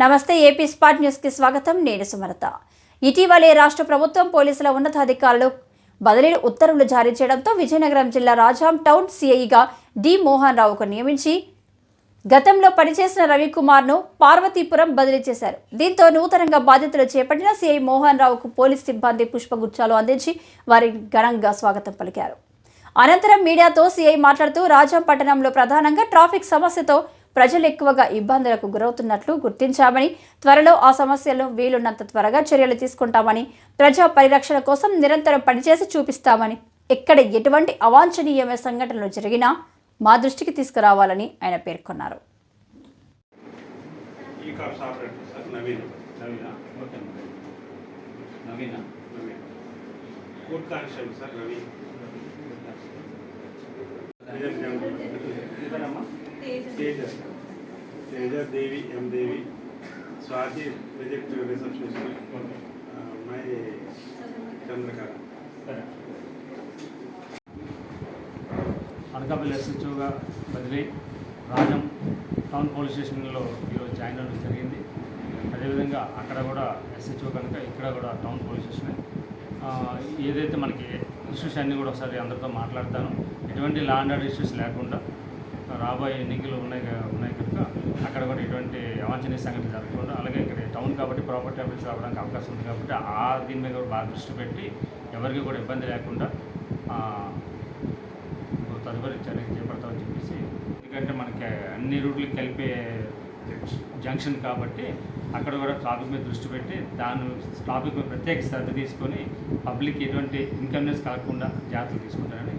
నమస్తే AP spot న్యూస్కి స్వాగతం. నేను సుమలత. ఇటీవలే రాష్ట్ర ప్రభుత్వం పోలీసుల ఉన్నతాధికారులు బదిలీ ఉత్తర్వులు జారీ చేయడంతో విజయనగరం జిల్లా రాజాం టౌన్ సిఐగా డి మోహన్ రావుకు నియమించి గతంలో పనిచేసిన రవికుమార్ను పార్వతీపురం బదిలీ చేశారు. దీంతో నూతనంగా బాధ్యతలు చేపట్టిన సిఐ మోహన్ రావుకు పోలీస్ సిబ్బంది పుష్పగుచ్చాలు అందించి వారి ఘనంగా స్వాగతం పలికారు. అనంతరం మీడియాతో సిఐ మాట్లాడుతూ రాజాం పట్టణంలో ప్రధానంగా ట్రాఫిక్ సమస్యతో ప్రజలు ఎక్కువగా ఇబ్బందులకు గురవుతున్నట్లు గుర్తించామని త్వరలో ఆ సమస్యలను వీలున్నంత త్వరగా చర్యలు తీసుకుంటామని ప్రజా పరిరక్షణ కోసం నిరంతరం పనిచేసి చూపిస్తామని ఎక్కడ ఎటువంటి అవాంఛనీయమైన సంఘటనలు జరిగినా మా దృష్టికి తీసుకురావాలని ఆయన పేర్కొన్నారు. Sir Naveen. Teja Teja Devi M Devi Swathi project receptionist Chandrakala. సరే. అనకాపల్లి ఎస్హెచ్ఓగా బదిలీ రాజం టౌన్ పోలీస్ స్టేషన్లో ఈరోజు జాయిన్ అవ్వడం జరిగింది. అదేవిధంగా అక్కడ కూడా ఎస్హెచ్ఓ కనుక ఇక్కడ కూడా టౌన్ పోలీస్ స్టేషన్. ఏదైతే మనకి ఇష్యూస్ అన్నీ కూడా ఒకసారి అందరితో మాట్లాడతాను. ఎటువంటి లా అండ్ ఆర్డర్ ఇష్యూస్ లేకుండా రాబోయే ఎన్నికలు ఉన్నాయి ఉన్నాయి కనుక అక్కడ కూడా ఎటువంటి అవాంఛనీయ సంఘటన జరగకుండా అలాగే ఇక్కడ టౌన్ కాబట్టి ప్రాపర్టీ ఆఫీస్ రావడానికి అవకాశం ఉంది కాబట్టి ఆ దీని మీద కూడా బాగా దృష్టి పెట్టి ఎవరికి కూడా ఇబ్బంది లేకుండా తదుపరి చర్యలు చేపడతామని చెప్పేసి ఎందుకంటే మనకి అన్ని రూట్లు కలిపే జంక్షన్ కాబట్టి అక్కడ కూడా ట్రాఫిక్ మీద దృష్టి పెట్టి దాని ట్రాఫిక్ మీద ప్రత్యేక శ్రద్ధ తీసుకొని పబ్లిక్ ఎటువంటి ఇన్కన్వీనియన్స్ కలగకుండా జాగ్రత్తలు తీసుకుంటారని